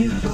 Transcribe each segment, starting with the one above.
you.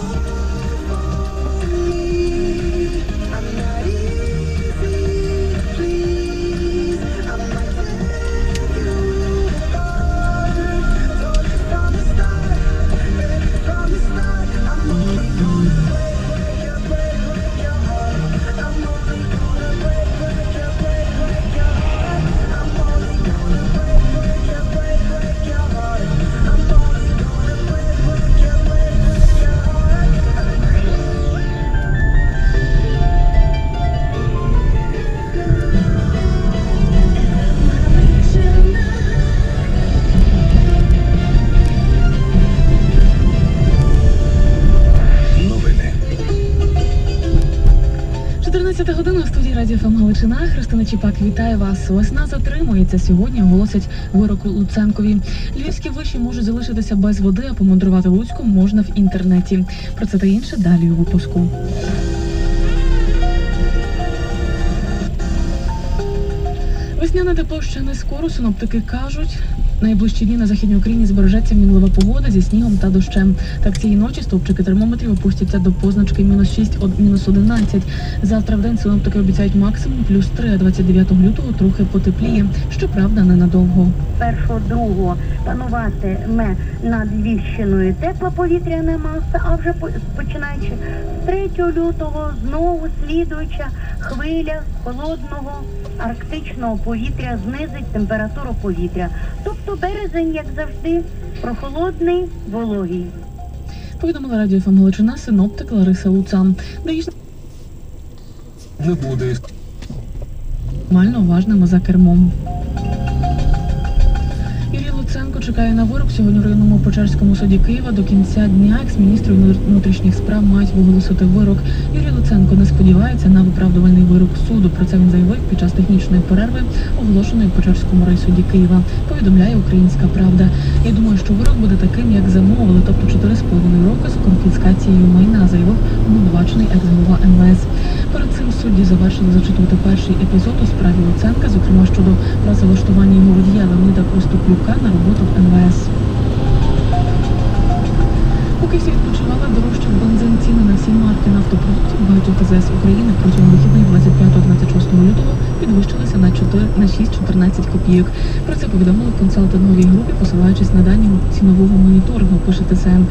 11 година в студії Радіо ФМ Галичина. Христина Чіпак вітає вас. Весна затримується. Сьогодні оголосять вирок Луценкові. Львівські виші можуть залишитися без води, а помандрувати Луцьком можна в інтернеті. Про це та інше далі у випуску. Весняне тепло ще не скоро. Синоптики кажуть. Найближчі дні на західній Україні збережеться мінлива погода зі снігом та дощем. Так цієї ночі стовпчики термометрів опустяться до позначки мінус 6, од- мінус 11. Завтра в день синоптики обіцяють максимум плюс 3, а 29 лютого трохи потепліє. Щоправда, ненадовго. Першого другого пануватиме над Львівщиною тепла повітряна маса, а вже починаючи з 3 лютого знову слідуюча хвиля холодного арктичного повітря знизить температуру повітря. Тобто березень, як завжди, прохолодний, вологий. Повідомила радіо ФМ Галичина синоптик Лариса Луцан. Не буде. максимально уважними за кермом. Юрій Луценко чекає на вирок сьогодні в районному Печерському суді Києва. До кінця дня екс-міністру внутрішніх справ мають оголосити вирок. Юрій Луценко не сподівається на виправдувальний вирок суду. Про це він заявив під час технічної перерви, оголошеної в Печерському райсуді Києва. Повідомляє Українська Правда. Я думаю, що вирок буде таким, як замовили, тобто 4,5 роки з конфіскацією майна, заявив обвинувачений екс-голова МВС. Перед цим судді завершили зачитувати перший епізод у справі Луценка, зокрема щодо працевлаштування його водія Леоніда Коступлюка на роботу в МВС. Поки всі відпочивали, дорожчав бензин ціни на всі марки нафтопродуктів багатьох ТЗС України протягом вихідних 25-26 лютого підвищилися на 4 на 6-14 копійок. Про це повідомили в консалтинговій групі, посилаючись на дані цінового моніторингу, пише ТСН.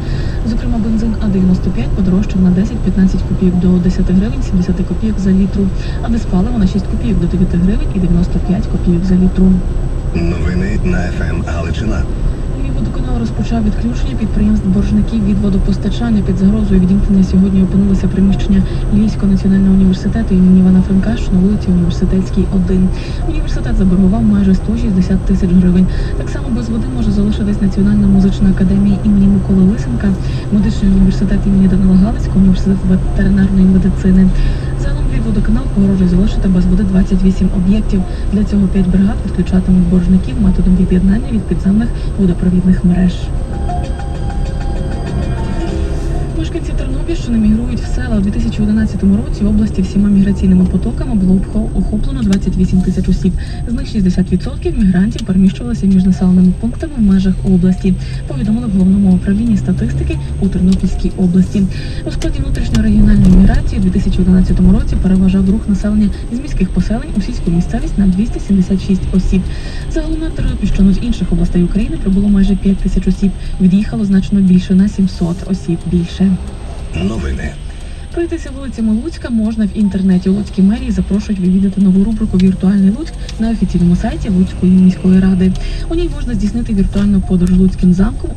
Зокрема, бензин А95 подорожчав на 10-15 копійок до 10 гривень 70 копійок за літру, а диспаливо на 6 копійок до 9 гривень і 95 копійок за літру. Новини на ФМ Галичина. Розпочав відключення підприємств боржників від водопостачання під загрозою відімкнення сьогодні опинилося приміщення Львівського національного університету імені Івана Франка, що на вулиці Університетській 1. Університет заборгував майже 160 тисяч гривень. Так само без води може залишитись Національна музична академія імені Миколи Лисенка, медичний університет імені Данила Галицького, університет ветеринарної медицини. Загалом водоканал погрожує залишити без води 28 об'єктів. Для цього 5 бригад відключатимуть боржників методом від'єднання від підземних водопровідних мереж. Мешканці Тернопільщини мігрують в села у 2011 році. В області всіма міграційними потоками було охоплено 28 тисяч осіб. З них 60% мігрантів переміщувалися між населеними пунктами в межах області. Повідомили в головному управлінні статистики у Тернопільській області. У складі внутрішньорегіональної міграції у 2011 році переважав рух населення з міських поселень у сільську місцевість на 276 осіб. Загалом на Тернопільщину з інших областей України прибуло майже 5 тисяч осіб. Від'їхало значно більше на 700 осіб більше. Новини. Пройтися вулицями Луцька можна в інтернеті. У Луцькій мерії запрошують відвідати нову рубрику Віртуальний Луцьк на офіційному сайті Луцької міської ради. У ній можна здійснити віртуальну подорож Луцьким замком